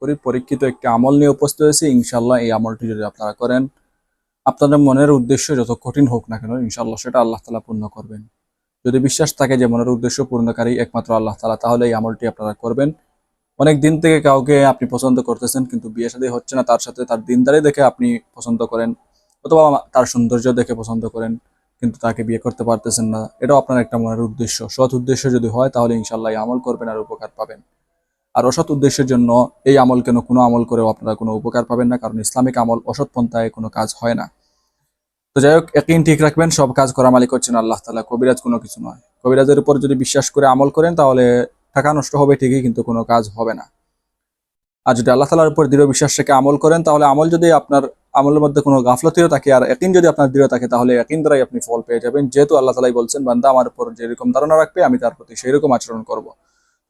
করি, পরীক্ষিত একটি আমল নিয়ে উপস্থিত হয়েছি। ইনশাল্লাহ এই আমলটি যদি আপনারা করেন, আপনাদের মনের উদ্দেশ্য যত কঠিন হোক না কেন ইনশাল্লাহ সেটা আল্লাহ তালা পূর্ণ করবেন। যদি বিশ্বাস থাকে যে মনের উদ্দেশ্য পূর্ণকারী একমাত্র আল্লাহ তালা, তাহলে এই আমলটি আপনারা করবেন। অনেক দিন থেকে কাউকে আপনি পছন্দ করতেছেন, কিন্তু বিয়ে শাদী হচ্ছে না, তার সাথে তার দিনদারি দেখে আপনি পছন্দ করেন, অথবা তার সৌন্দর্য দেখে পছন্দ করেন, কিন্তু তাকে বিয়ে করতে পারতেছেন না, এটাও আপনার একটা মনের উদ্দেশ্য। সৎ উদ্দেশ্য যদি হয়, তাহলে ইনশাল্লাহ আমল করবেন আর উপকার পাবেন। আর অসৎ উদ্দেশ্যের জন্য এই আমল কেন? কোনো আমল করেও আপনারা কোনো উপকার পাবেন না, কারণ ইসলামিক আমল অসৎ পন্থায় কোনো কাজ হয় না। তো যাই হোক একদিন ঠিক রাখবেন, সব কাজ করা মালিক হচ্ছেন আল্লাহ তালা কবিরাজ কোনো কিছু নয়। কবিরাজের উপর যদি বিশ্বাস করে আমল করেন, তাহলে টাকা নষ্ট হবে ঠিকই, কিন্তু কোনো কাজ হবে না। আর যদি আল্লাহ তালার উপর দৃঢ় বিশ্বাস রেখে আমল করেন, তাহলে আমল যদি আপনার আমলের মধ্যে কোনো গাফলতিও থাকে, আর একদিন যদি আপনার দৃঢ় থাকে, তাহলে একদিন দ্বারাই আপনি ফল পেয়ে যাবেন। যেহেতু আল্লাহ তালাই বলছেন, বান্দা আমার উপর যেরকম ধারণা রাখবে, আমি তার প্রতি সেই রকম আচরণ করব।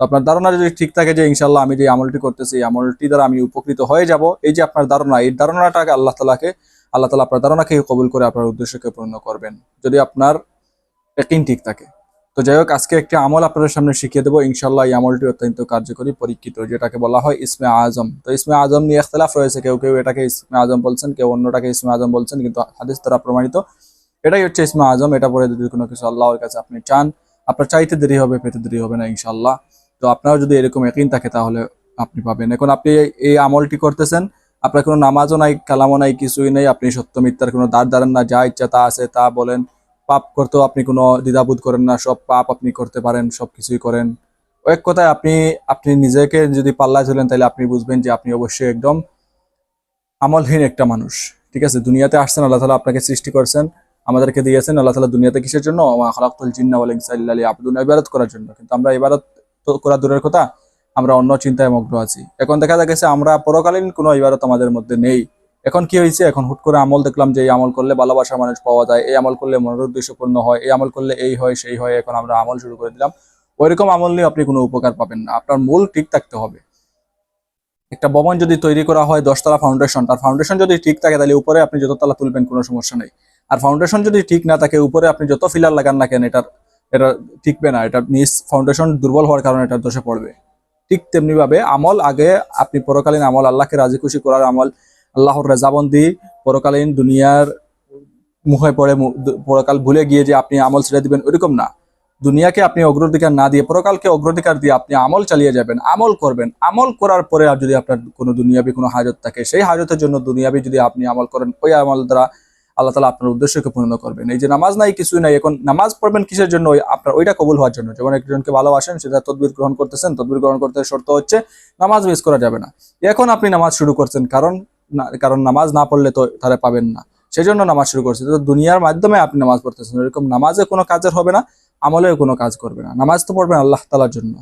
আপনার ধারণা যদি ঠিক থাকে যে ইনশাল্লাহ আমি যে আমলটি করতেছি, এই আমলটি দ্বারা আমি উপকৃত হয়ে যাব, এই যে আপনার ধারণা, এই ধারণাটাকে আল্লাহ তালাকে আল্লাহ তালা আপনার ধারণাকে কবুল করে আপনার উদ্দেশ্যকে পূর্ণ করবেন, যদি আপনার একদিন ঠিক থাকে। তো যাই হোক, আজকে একটি আমল আপনাদের সামনে শিখিয়ে দেবো ইনশাল্লাহ এই আমলটি অত্যন্ত কার্যকরী, পরীক্ষিত, যেটাকে বলা হয় ইসমে আজম। তো ইসমে আজম নিয়ে ইখতলাফ রয়েছে, কেউ কেউ এটাকে ইসমে আজম বলছেন, কেউ অন্যটাকে ইসমে আজম বলছেন, কিন্তু হাদিস দ্বারা প্রমাণিত এটাই হচ্ছে ইসমে আজম, এটা পরে যদি কোনো কিছু আল্লাহর কাছে আপনি চান, আপনার চাইতে দেরি হবে, পেতে দেরি হবে না ইনশাল্লাহ তো আপনারও যদি এরকম একদিন থাকে, তাহলে আপনি পাবেন। এখন আপনি এই আমলটি করতেছেন, আপনার কোনো নামাজও নাই, কালামও নাই, কিছুই নেই, আপনি সত্য মিথ্যার কোনো দাঁড় দাঁড়ান না, যা ইচ্ছা তা আছে, তা বলেন। পাপ করতেও আপনি কোনো দ্বিধাবোধ করেন না, সব পাপ আপনি করতে পারেন, সব কিছুই করেন। এক কথায় আপনি আপনি নিজেকে যদি পাল্লা ধরেন, তাহলে আপনি বুঝবেন যে আপনি অবশ্যই একদম আমলহীন একটা মানুষ, ঠিক আছে? দুনিয়াতে আসছেন, আল্লাহ তালা আপনাকে সৃষ্টি করছেন, আমাদেরকে দিয়েছেন, আল্লাহ তালা দুনিয়াতে কিসের জন্য? খালাকুল জিন্না ওয়াল ইনসাল্লাহ আব্দুল ইবাদত করার জন্য। কিন্তু আমরা ইবাদত করা দূরের কথা, আমরা অন্য চিন্তায় মগ্ন আছি। এখন দেখা গেছে আমরা পরকালীন কোনো ইবাদত আমাদের মধ্যে নেই। এখন কি হয়েছে? এখন হুট করে আমল দেখলাম যে এই আমল করলে ভালোবাসা মানুষ পাওয়া যায়, এই আমল করলে মনের উদ্দেশ্য পূর্ণ হয়, এই আমল করলে এই হয়, সেই হয়, এখন আমরা আমল শুরু করে দিলাম। ওইরকম আমল নিয়ে আপনি কোনো উপকার পাবেন না। আপনার মূল ঠিক থাকতে হবে। একটা ভবন যদি তৈরি করা হয়, দশতলা ফাউন্ডেশন তার ফাউন্ডেশন যদি ঠিক থাকে, তাহলে উপরে আপনি যত তলা তুলবেন কোনো সমস্যা নেই। আর ফাউন্ডেশন যদি ঠিক না থাকে, উপরে আপনি যত ফিলার লাগান না কেন এটা এটা টিকবে না, এটা নিজ ফাউন্ডেশন দুর্বল হওয়ার কারণে এটা দোষে পড়বে। ঠিক তেমনি ভাবে আমল আগে, আপনি পরকালীন আমল, আল্লাহকে রাজি খুশি করার আমল, আল্লাহর রেজাবন্দি, পরকালীন দুনিয়ার মুখে পড়ে পরকাল ভুলে গিয়ে যে আপনি আমল ছেড়ে দিবেন, ওইরকম না। দুনিয়াকে আপনি অগ্রাধিকার না দিয়ে, পরকালকে অগ্রাধিকার দিয়ে আপনি আমল চালিয়ে যাবেন, আমল করবেন। আমল করার পরে আর যদি আপনার কোনো দুনিয়াবি কোনো হাজত থাকে, সেই হাজতের জন্য দুনিয়াবি যদি আপনি আমল করেন, ওই আমল দ্বারা আল্লাহ তালা আপনার উদ্দেশ্যকে পূর্ণ করবেন। এই যে নামাজ নাই, কিছুই নাই, এখন নামাজ পড়বেন কিসের জন্য? আপনার ওইটা কবুল হওয়ার জন্য। যেমন একজনকে ভালোবাসেন, সেটা তদবির গ্রহণ করতেছেন, তদবির গ্রহণ করতে শর্ত হচ্ছে নামাজ মিস করা যাবে না। এখন আপনি নামাজ শুরু করছেন, কারণ কারণ নামাজ না পড়লে তো তারা পাবেন না। সেই জন্য নামাজ শুরু করছে তো দুনিয়ার মাধ্যমে আপনি নামাজ পড়তেছেন। এরকম নামাজে কোনো কাজের হবে না, আমলেও কোনো কাজ করবে না। নামাজ তো পড়বেন আল্লাহ তালার জন্য।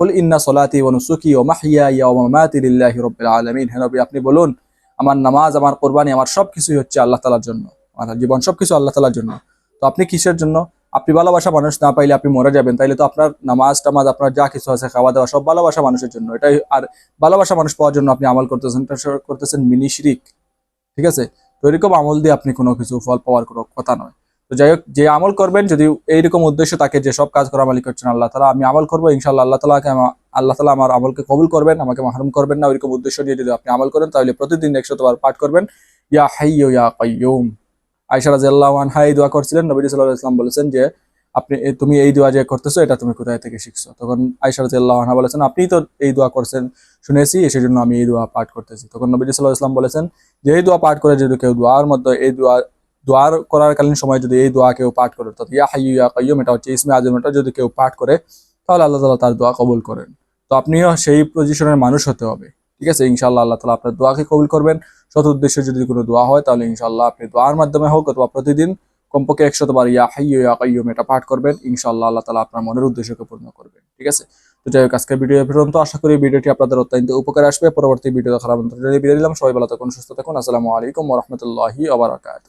বল ইন্না সলাতি ও নুসুকি ও মাহিয়া ইয়া ও মামাতি লিল্লাহি আলামিন। নবী, আপনি বলুন, আমার নামাজ, আমার কোরবানি, আমার সব কিছুই হচ্ছে আল্লাহ তালার জন্য। আমার জীবন, সবকিছু আল্লাহ তালার জন্য। তো আপনি কিসের জন্য? আপনি ভালোবাসা মানুষ না পাইলে আপনি মরে যাবেন। তাইলে তো আপনার নামাজ টামাজ, আপনার যা কিছু আছে খাওয়া দাওয়া সব ভালোবাসা মানুষের জন্য। এটাই আর ভালোবাসা মানুষ পাওয়ার জন্য আপনি আমল করতেছেন করতেছেন মিনি শিরিক। ঠিক আছে? তো এরকম আমল দিয়ে আপনি কোনো কিছু, ফল পাওয়ার কোনো কথা নয়। তো যাই হোক, যে আমল করবেন, যদি এইরকম উদ্দেশ্য থাকে যে সব কাজ করা মালিক করছেন আল্লাহ তালা আমি আমল করব ইনশাল্লাহ আল্লাহ তালাকে আল্লাহ তালা আমার আমলকে কবুল করবেন, আমাকে মাহরুম করবেন না। ওইরকম উদ্দেশ্য দিয়ে যদি আপনি আমল করেন, তাহলে প্রতিদিন একশতবার পাঠ করবেন। ইয়া হাইয়ো ইয়া আয়সা রাজিয়াল্লাহ আনহা দোয়া করছিলেন। নবী সাল্লাহ ইসলাম বলেছেন যে, আপনি তুমি এই দোয়া যে করতেছো, এটা তুমি কোথায় থেকে শিখছো? তখন আয়সা আনহা বলেছেন, আপনি তো এই দোয়া করছেন, শুনেছি সেই জন্য আমি এই দোয়া পাঠ করতেছি। তখন নবী সাল্লাহ ইসলাম বলেছেন যে, এই দোয়া পাঠ করে যদি কেউ দোয়ার মধ্যে এই দোয়া, দোয়ার করার কালীন সময় যদি এই দোয়া কেউ পাঠ করে, অর্থাৎ ইয়া হাইয়ু ইয়া এটা হচ্ছে ইসমে আজম এটা যদি কেউ পাঠ করে, তাহলে আল্লাহ তালা তার দোয়া কবুল করেন। তো আপনিও সেই পজিশনের মানুষ হতে হবে। ঠিক আছে? ইনশাল্লাহ আল্লাহ তালা আপনার দোয়াকে কবুল করবেন। সৎ উদ্দেশ্যে যদি কোনো দোয়া হয়, তাহলে ইনশাল্লাহ আপনি দোয়ার মাধ্যমে হোক অথবা প্রতিদিন কমপক্ষে একশতবার ইয়া হাইয়ু ইয়া এটা পাঠ করবেন। ইনশাল্লাহ আল্লাহ তালা আপনার মনের উদ্দেশ্যকে পূর্ণ করবেন। ঠিক আছে? তো যাই হোক, আজকের ভিডিও পর্যন্ত। আশা করি ভিডিওটি আপনাদের অত্যন্ত উপকার আসবে। পরবর্তী ভিডিও দেখার আমন্ত্রণ জানিয়ে বিদায় দিলাম সবাই ভালো থাকুন, সুস্থ থাকুন। আসসালামু আলাইকুম রহমতুল্লাহি আবরাকাত